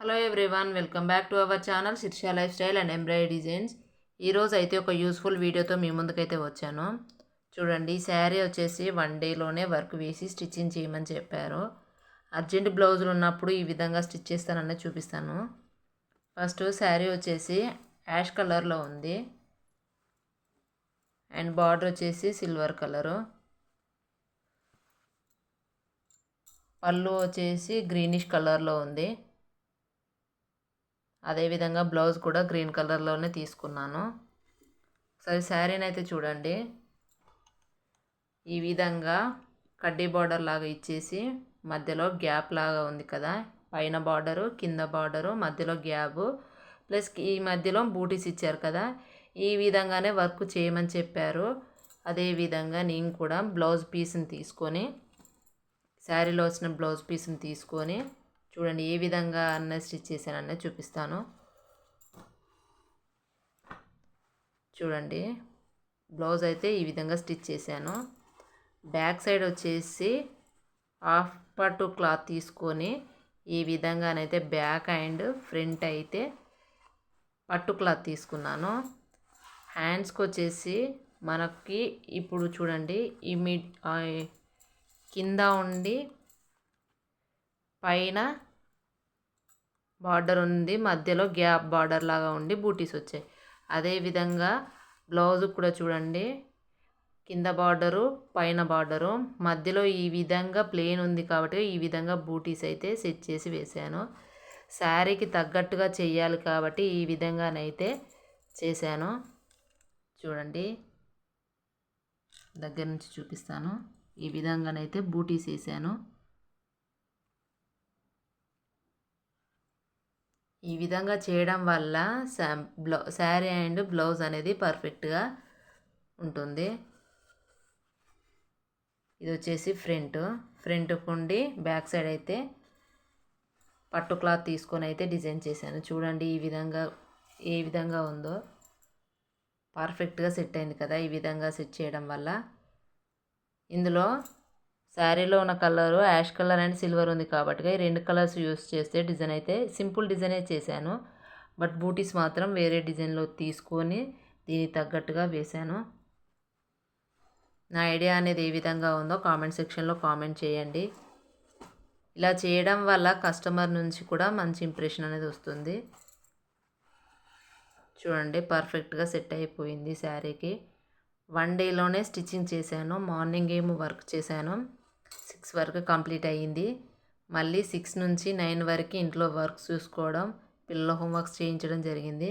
Hello everyone welcome back to our channel Shirsha life style and embroidery designs ఈరోజు అయితే ఒక useful వీడియోతో మీ ముందుకైతే వచ్చాను. చూడండి శారీ వచ్చేసి వన్ డేలోనే వర్క్ వేసి స్టిచ్చింగ్ చేయమని చెప్పారు. అర్జెంట్ బ్లౌజులు ఉన్నప్పుడు ఈ విధంగా స్టిచ్ చేస్తానని చూపిస్తాను. ఫస్ట్ శారీ వచ్చేసి యాష్ కలర్లో ఉంది. అండ్ బార్డర్ వచ్చేసి సిల్వర్ కలరు పళ్ళు వచ్చేసి గ్రీనిష్ కలర్లో ఉంది. అదేవిధంగా బ్లౌజ్ కూడా గ్రీన్ కలర్లోనే తీసుకున్నాను. సరే శారీని అయితే చూడండి. ఈ విధంగా కడ్డీ బార్డర్ లాగా ఇచ్చేసి మధ్యలో గ్యాప్ లాగా ఉంది కదా. పైన బార్డరు కింద బార్డరు మధ్యలో గ్యాప్ ప్లస్ ఈ మధ్యలో బూటీస్ ఇచ్చారు కదా. ఈ విధంగానే వర్క్ చేయమని చెప్పారు. అదేవిధంగా నేను కూడా బ్లౌజ్ పీస్ని తీసుకొని శారీలో వచ్చిన బ్లౌజ్ పీస్ని తీసుకొని చూడండి ఏ విధంగా అన్న స్టిచ్ చేశానన్నది చూపిస్తాను. చూడండి బ్లౌజ్ అయితే ఈ విధంగా స్టిచ్ చేశాను. బ్యాక్ సైడ్ వచ్చేసి హాఫ్ పట్టు క్లాత్ తీసుకొని ఈ విధంగానైతే బ్యాక్ అండ్ ఫ్రంట్ అయితే పట్టు క్లాత్ తీసుకున్నాను. హ్యాండ్స్కి వచ్చేసి మనకి ఇప్పుడు చూడండి ఈ మిడ్ కింద ఉండి పైన బార్డర్ ఉంది. మధ్యలో గ్యాప్ బార్డర్ లాగా ఉండి బూటీస్ వచ్చాయి. అదేవిధంగా బ్లౌజ్ కూడా చూడండి. కింద బార్డరు పైన బార్డరు. మధ్యలో ఈ విధంగా ప్లేన్ ఉంది కాబట్టి ఈ విధంగా బూటీస్ అయితే సెట్ చేసి వేసాను శారీకి తగ్గట్టుగా చేయాలి కాబట్టి ఈ విధంగానైతే చేశాను. చూడండి. దగ్గర నుంచి చూపిస్తాను. ఈ విధంగానైతే బూటీస్ వేసాను ఈ విధంగా చేయడం వల్ల బ్లౌ శారీ అండ్ బ్లౌజ్ అనేది పర్ఫెక్ట్గా ఉంటుంది. ఇది వచ్చేసి ఫ్రంట్. ఫ్రంట్ ఉండి బ్యాక్ సైడ్ అయితే పట్టు క్లాత్ తీసుకొని అయితే డిజైన్ చేశాను. చూడండి ఈ విధంగా ఏ విధంగా ఉందో. పర్ఫెక్ట్గా సెట్ అయింది కదా ఈ విధంగా సెట్ చేయడం వల్ల. ఇందులో శారీలో ఉన్న colour ash colour and silver ఉంది కాబట్టి ఈ రెండు కలర్స్ యూస్ చేస్తే డిజైన్ అయితే సింపుల్ డిజైనే చేశాను. బట్ బూటీస్ మాత్రం వేరే డిజైన్లో తీసుకొని దీనికి తగ్గట్టుగా వేశాను. నా ఐడియా అనేది ఏ విధంగా ఉందో కామెంట్ సెక్షన్లో కామెంట్ చేయండి. ఇలా చేయడం వల్ల కస్టమర్ నుంచి కూడా మంచి ఇంప్రెషన్ అనేది వస్తుంది. చూడండి పర్ఫెక్ట్గా సెట్ అయిపోయింది శారీకి. వన్ డేలోనే స్టిచ్చింగ్ చేశాను మార్నింగ్ ఏమో వర్క్ చేశాను. సిక్స్ వరకు కంప్లీట్ అయ్యింది. మళ్ళీ సిక్స్ నుంచి నైన్ వరకు ఇంట్లో వర్క్ చూసుకోవడం పిల్లల హోంవర్క్స్ చేయించడం జరిగింది.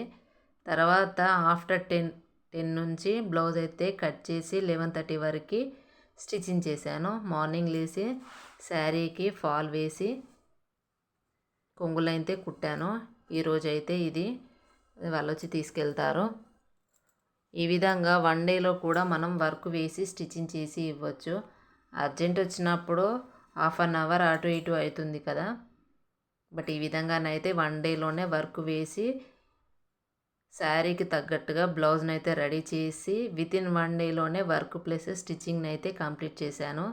తర్వాత ఆఫ్టర్ టెన్ టెన్ నుంచి బ్లౌజ్ అయితే కట్ చేసి లెవెన్ థర్టీ వరకు స్టిచ్చింగ్ చేశాను. మార్నింగ్ లేచి శారీకి ఫాల్ వేసి కొంగులైతే కుట్టాను. ఈరోజు అయితే ఇది వాళ్ళు వచ్చి తీసుకెళ్తారు. ఈ విధంగా వన్ డేలో కూడా మనం వర్క్ వేసి స్టిచ్చింగ్ చేసి ఇవ్వచ్చు. అర్జెంట్ వచ్చినప్పుడు హాఫ్ అన్ అవర్ అటు ఇటు అవుతుంది కదా. బట్ ఈ విధంగానైతే వన్ డేలోనే వర్క్ వేసి శారీకి తగ్గట్టుగా బ్లౌజ్ని అయితే రెడీ చేసి విత్ ఇన్ వన్ డేలోనే వర్క్ ప్లస్ స్టిచ్చింగ్ని అయితే కంప్లీట్ చేశాను.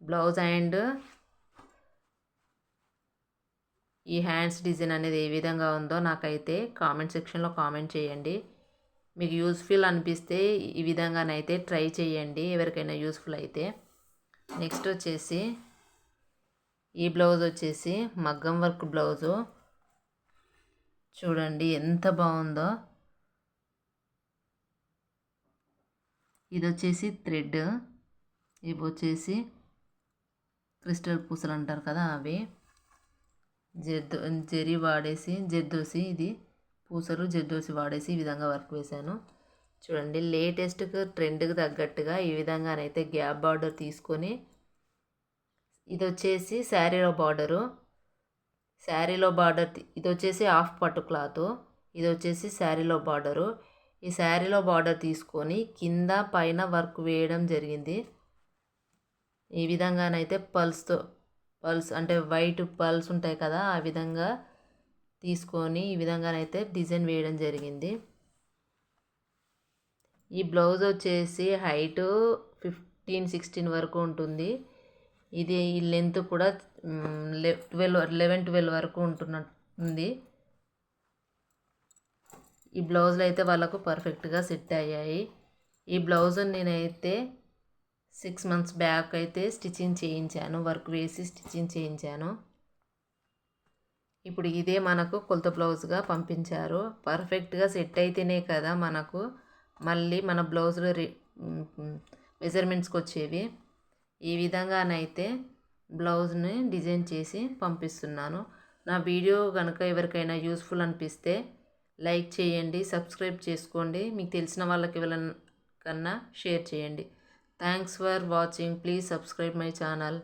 బ్లౌజ్ అండ్ ఈ హ్యాండ్స్ డిజైన్ అనేది ఏ విధంగా ఉందో నాకైతే కామెంట్ సెక్షన్లో కామెంట్ చేయండి. మీకు యూస్ఫుల్ అనిపిస్తే ఈ విధంగానైతే ట్రై చేయండి ఎవరికైనా యూస్ఫుల్ అయితే. నెక్స్ట్ వచ్చేసి ఈ బ్లౌజ్ వచ్చేసి మగ్గం వర్క్ బ్లౌజు. చూడండి ఎంత బాగుందో. ఇది వచ్చేసి థ్రెడ్ ఇవి వచ్చేసి క్రిస్టల్ పూసలు అంటారు కదా అవి. జెద్దు జెరి వాడేసి జెద్దోసి ఇది పూసలు జెద్దోసి వాడేసి ఈ విధంగా వర్క్ వేశాను. చూడండి లేటెస్ట్కి ట్రెండ్కి తగ్గట్టుగా ఈ విధంగానైతే గ్యాప్ బార్డర్ తీసుకొని ఇది వచ్చేసి శారీలో బార్డరు. శారీలో బార్డర్ ఇది వచ్చేసి హాఫ్ పట్టు క్లాత్. ఇది వచ్చేసి శారీలో బార్డరు. ఈ శారీలో బార్డర్ తీసుకొని కింద పైన వర్క్ వేయడం జరిగింది. ఈ విధంగానైతే పల్స్తో పల్స్ అంటే వైట్ పల్స్ ఉంటాయి కదా ఆ విధంగా తీసుకొని ఈ విధంగానైతే డిజైన్ వేయడం జరిగింది. ఈ బ్లౌజ్ వచ్చేసి హైటు ఫిఫ్టీన్ సిక్స్టీన్ వరకు ఉంటుంది. ఇది ఈ లెంత్ కూడా ట్వెల్వ్ లెవెన్ ట్వెల్వ్ వరకు ఉంటున్నట్టుంది ఈ బ్లౌజులు అయితే వాళ్ళకు పర్ఫెక్ట్గా సెట్ అయ్యాయి. ఈ బ్లౌజ్ నేనైతే సిక్స్ మంత్స్ బ్యాక్ అయితే స్టిచ్చింగ్ చేయించాను వర్క్ వేసి స్టిచ్చింగ్ చేయించాను. ఇప్పుడు ఇదే మనకు కొలత బ్లౌజ్గా పంపించారు. పర్ఫెక్ట్గా సెట్ అయితేనే కదా మనకు మళ్ళీ మన బ్లౌజులు రి మెజర్మెంట్స్కి వచ్చేవి ఈ విధంగానైతే బ్లౌజ్ని డిజైన్ చేసి పంపిస్తున్నాను. నా వీడియో కనుక ఎవరికైనా యూస్ఫుల్ అనిపిస్తే లైక్ చేయండి సబ్స్క్రైబ్ చేసుకోండి. మీకు తెలిసిన వాళ్ళకి కన్నా షేర్ చేయండి. Thanks for watching. Please subscribe my channel.